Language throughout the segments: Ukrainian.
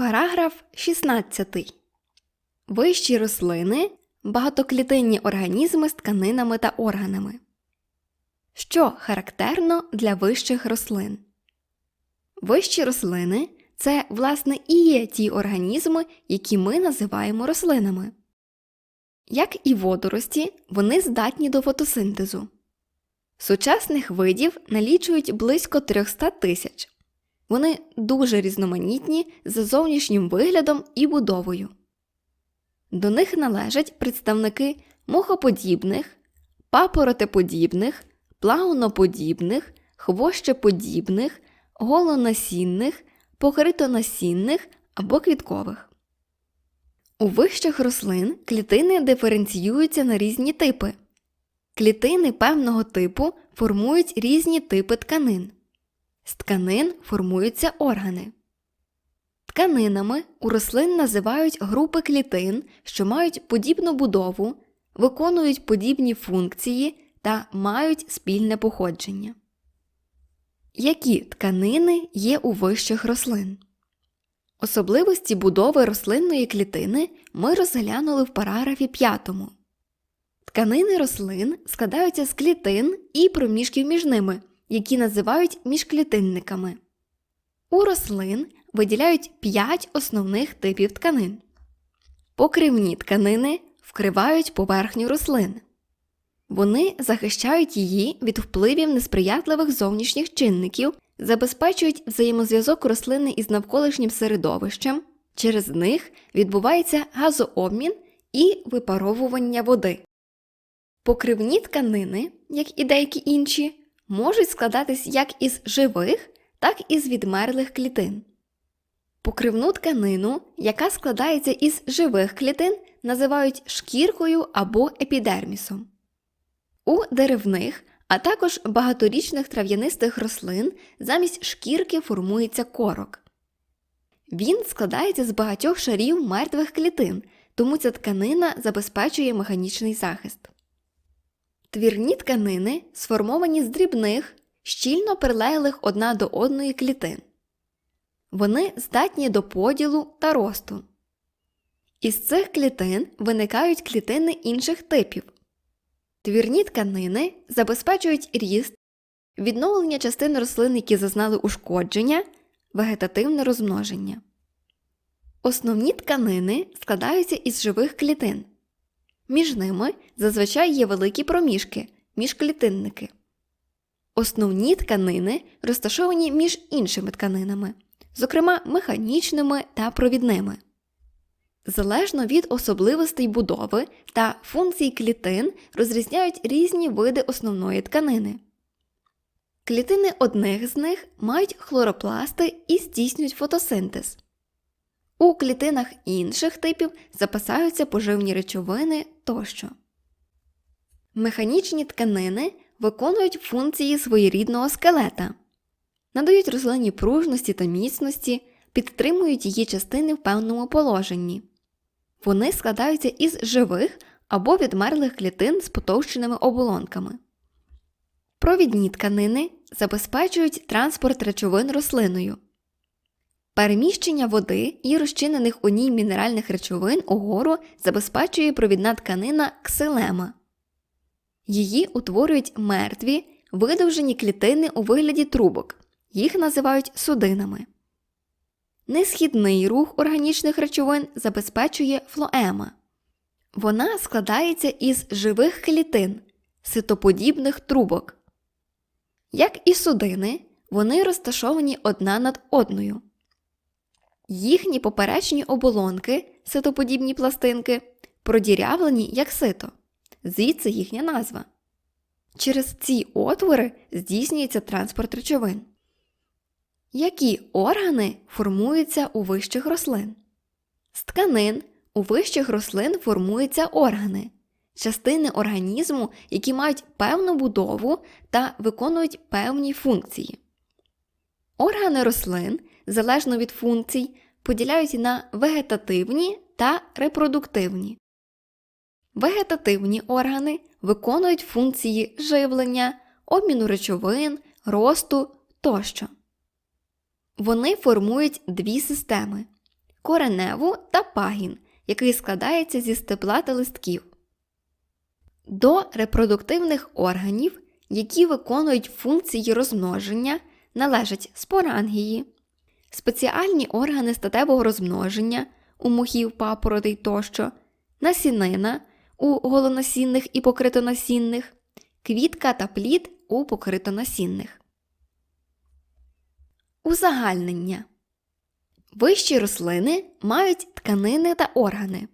Параграф 16. Вищі рослини багатоклітинні організми з тканинами та органами. Що характерно для вищих рослин? Вищі рослини це, власне, і є ті організми, які ми називаємо рослинами. Як і водорості, вони здатні до фотосинтезу. Сучасних видів налічують близько 300 тисяч. Вони дуже різноманітні за зовнішнім виглядом і будовою. До них належать представники мохоподібних, папоротеподібних, плауноподібних, хвощеподібних, голонасінних, покритонасінних або квіткових. У вищих рослин клітини диференціюються на різні типи. Клітини певного типу формують різні типи тканин. З тканин формуються органи. Тканинами у рослин називають групи клітин, що мають подібну будову, виконують подібні функції та мають спільне походження. Які тканини є у вищих рослин? Особливості будови рослинної клітини ми розглянули в параграфі 5. Тканини рослин складаються з клітин і проміжків між ними, які називають міжклітинниками. У рослин виділяють 5 основних типів тканин. Покривні тканини вкривають поверхню рослин. Вони захищають її від впливів несприятливих зовнішніх чинників, забезпечують взаємозв'язок рослини із навколишнім середовищем, через них відбувається газообмін і випаровування води. Покривні тканини, як і деякі інші, можуть складатись як із живих, так і з відмерлих клітин. Покривну тканину, яка складається із живих клітин, називають шкіркою або епідермісом. У деревних, а також багаторічних трав'янистих рослин замість шкірки формується корок. Він складається з багатьох шарів мертвих клітин, тому ця тканина забезпечує механічний захист. Твірні тканини сформовані з дрібних, щільно прилеглих одна до одної клітин. Вони здатні до поділу та росту. Із цих клітин виникають клітини інших типів. Твірні тканини забезпечують ріст, відновлення частин рослин, які зазнали ушкодження, вегетативне розмноження. Основні тканини складаються із живих клітин. Між ними зазвичай є великі проміжки міжклітинники. Основні тканини розташовані між іншими тканинами, зокрема механічними та провідними. Залежно від особливостей будови та функцій клітин розрізняють різні види основної тканини. Клітини одних з них мають хлоропласти і здійснюють фотосинтез. У клітинах інших типів запасаються поживні речовини тощо. Механічні тканини виконують функції своєрідного скелета, надають рослині пружності та міцності, підтримують її частини в певному положенні. Вони складаються із живих або відмерлих клітин з потовщеними оболонками. Провідні тканини забезпечують транспорт речовин рослиною. Переміщення води і розчинених у ній мінеральних речовин угору забезпечує провідна тканина ксилема. Її утворюють мертві, видовжені клітини у вигляді трубок. Їх називають судинами. Несхідний рух органічних речовин забезпечує флоема. Вона складається із живих клітин, ситоподібних трубок. Як і судини, вони розташовані одна над одною. Їхні поперечні оболонки, ситоподібні пластинки, продірявлені як сито, звідси їхня назва. Через ці отвори здійснюється транспорт речовин. Які органи формуються у вищих рослин? З тканин у вищих рослин формуються органи, частини організму, які мають певну будову та виконують певні функції. Органи рослин, залежно від функцій, поділяють на вегетативні та репродуктивні. Вегетативні органи виконують функції живлення, обміну речовин, росту тощо. Вони формують дві системи кореневу та пагін, який складається зі стебла та листків. До репродуктивних органів, які виконують функції розмноження, належать спорангії, спеціальні органи статевого розмноження у мухів, папоротей тощо, насінина у голонасінних і покритонасінних, квітка та плід у покритонасінних. Узагальнення Вищі рослини мають тканини та органи.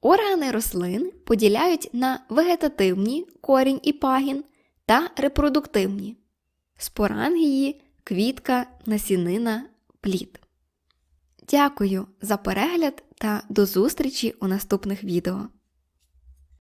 Органи рослин поділяють на вегетативні корінь і пагін та репродуктивні спорангії, квітка, насінина, плід. Дякую за перегляд та до зустрічі у наступних відео.